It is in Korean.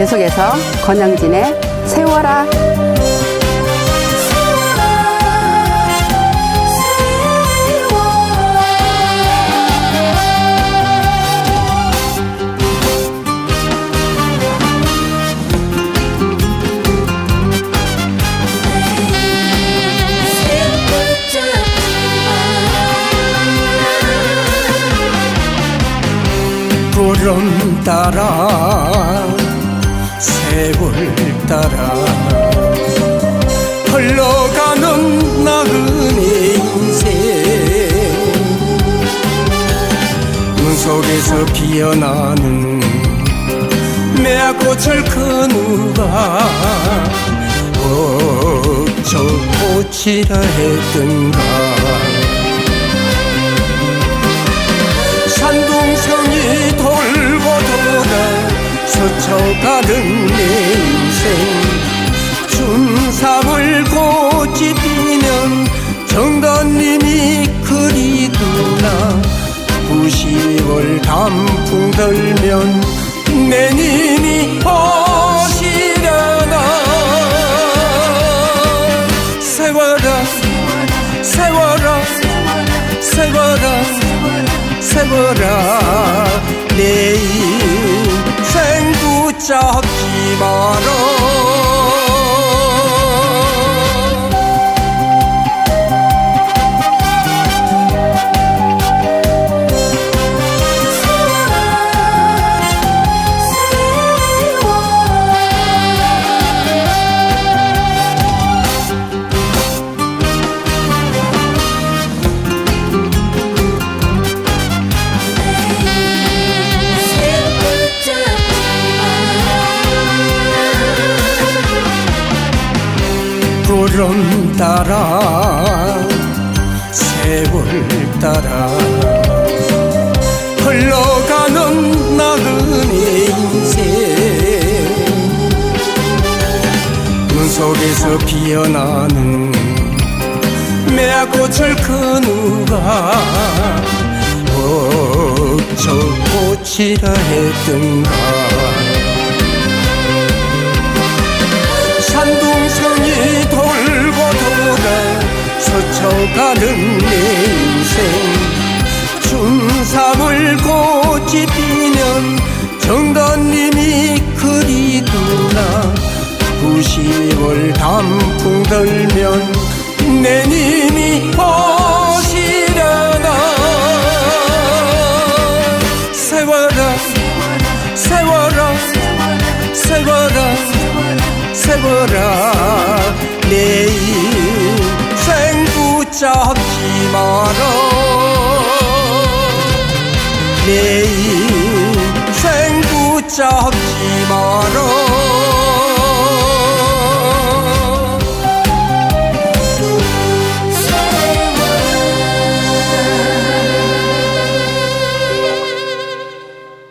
계속해서 권영진의 세워라 구름 따라 따라 흘러가는 나그네 인생. 눈 속에서 피어나는 매꽃을 그 누가 어저 꽃이라 했던가. 산둥성이 돌고 돌아 스쳐가는 3월 꽃이 피면 정단님이 그리구나. 9시월 단풍 들면 내님이 오시려나. 세월아 세월아 세월아 세월아. 내 인생 붙잡지 마라. 구름 따라 세월 따라. 흘러가는 나그네 인생. 눈 속에서 피어나는 매꽃을 그 누가 어저 꽃이라 했던가 가는 내 인생. 춘삼을 꽃이 피면 정단님이 그리구나. 9시월 단풍 들면 내님이 오시려나. 세워라 세워라 세워라 세워라 내 인생 붙잡지 마라 내 인생 붙잡지 마라